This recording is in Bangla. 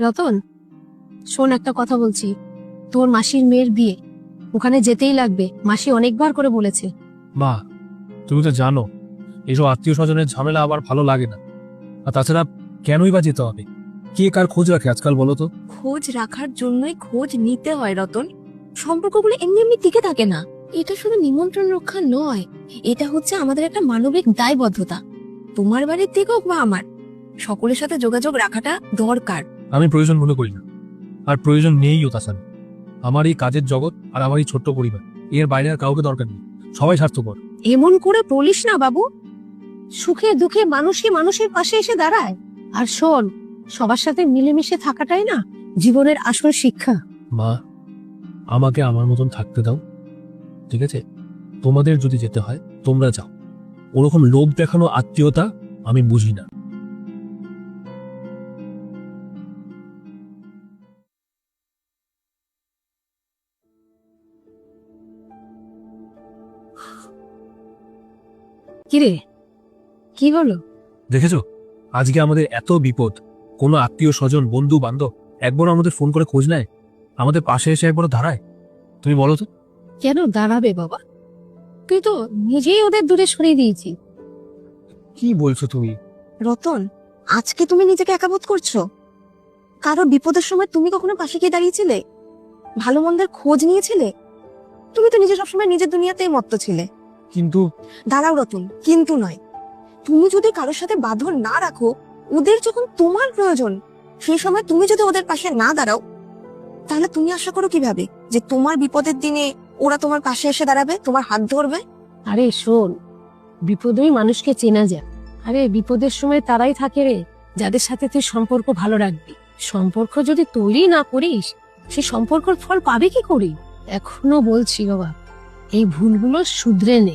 রতন শোন একটা কথা বলছি। তোর মাসির মেয়ের বিয়ে ওখানে যেতেই লাগবে। মাসি অনেকবার করে বলেছে। মা তুমি তো জানো এইসব আত্মীয় স্বজনের ঝামেলা আবার ভালো লাগে না। আর তাছাড়া কেনই বা যেতে হবে? কে কার খোঁজ রাখে আজকাল বলো তো? খোঁজ রাখার জন্যই খোঁজ নিতে হয় রতন। সম্পর্কগুলো এমনি এমনি টিকে থাকে না। এটা শুধু নিমন্ত্রণ রক্ষা নয় এটা হচ্ছে আমাদের একটা মানবিক দায়বদ্ধতা। তোমার বাড়ির থেকে হোক বা আমার সকলের সাথে যোগাযোগ রাখাটা দরকার। আমি প্রয়োজন মনে করি না। আর প্রয়োজন নেইও তাছাড়া। আমার এই কাজের জগৎ আর আমার এই ছোট্ট পরিবার এর বাইরে আর কাউকে দরকার নেই। সবাই স্বার্থপর। এমন করে বলিস না বাবু। সুখে দুঃখে মানুষকে মানুষের পাশে এসে দাঁড়ায়। আর শোন সবার সাথে মিলেমিশে থাকাটাই না জীবনের আসল শিক্ষা। মা আমাকে আমার মতন থাকতে দাও। ঠিক আছে? তোমাদের যদি যেতে হয় তোমরা যাও। ওরকম লোভ দেখানো আত্মীয়তা আমি বুঝি না। কিরে? কি হলো? দেখেছ? আজকে আমাদের এত বিপদ। কোনো আত্মীয় স্বজন বন্ধু বান্ধব একবার আমাদের ফোন করে খোঁজ নেয়? আমাদের পাশে এসে একবার দাঁড়ায়? তুমি বলো তো। কেন দাঁড়াবে বাবা? তুই তো নিজেই ওদের দূরে সরিয়ে দিয়েছি। কি বলছো তুমি? রতন আজকে তুমি নিজেকে একাবোধ করছ? কারও বিপদের সময় তুমি কখনো পাশে গিয়ে দাঁড়িয়েছিলে? ভালো মন্দের খোঁজ নিয়েছিলে? তুমি তো নিজে সবসময় নিজের দুনিয়াতেই মত্ত ছিলে। কিন্তু দাঁড়াও রতন কিন্তু নয়। তুমি যদি কারোর সাথে বাঁধন না রাখো ওদের যখন তোমার প্রয়োজন সেই সময় তুমি যদি ওদের পাশে না দাঁড়াও তাহলে তুমি আশা করো কীভাবে? যে তোমার বিপদের দিনে ওরা তোমার পাশে এসে দাঁড়াবে তোমার হাত ধরবে? আরে শোন বিপদেই মানুষকে চেনা যায়। আরে বিপদের সময় তারাই থাকে রে যাদের সাথে তুই সম্পর্ক ভালো রাখবি। সম্পর্ক যদি তৈরি না করিস সেই সম্পর্কের ফল পাবে কি করি? এখনও বলছি বাবা এই ভুলগুলো শুধরে নে।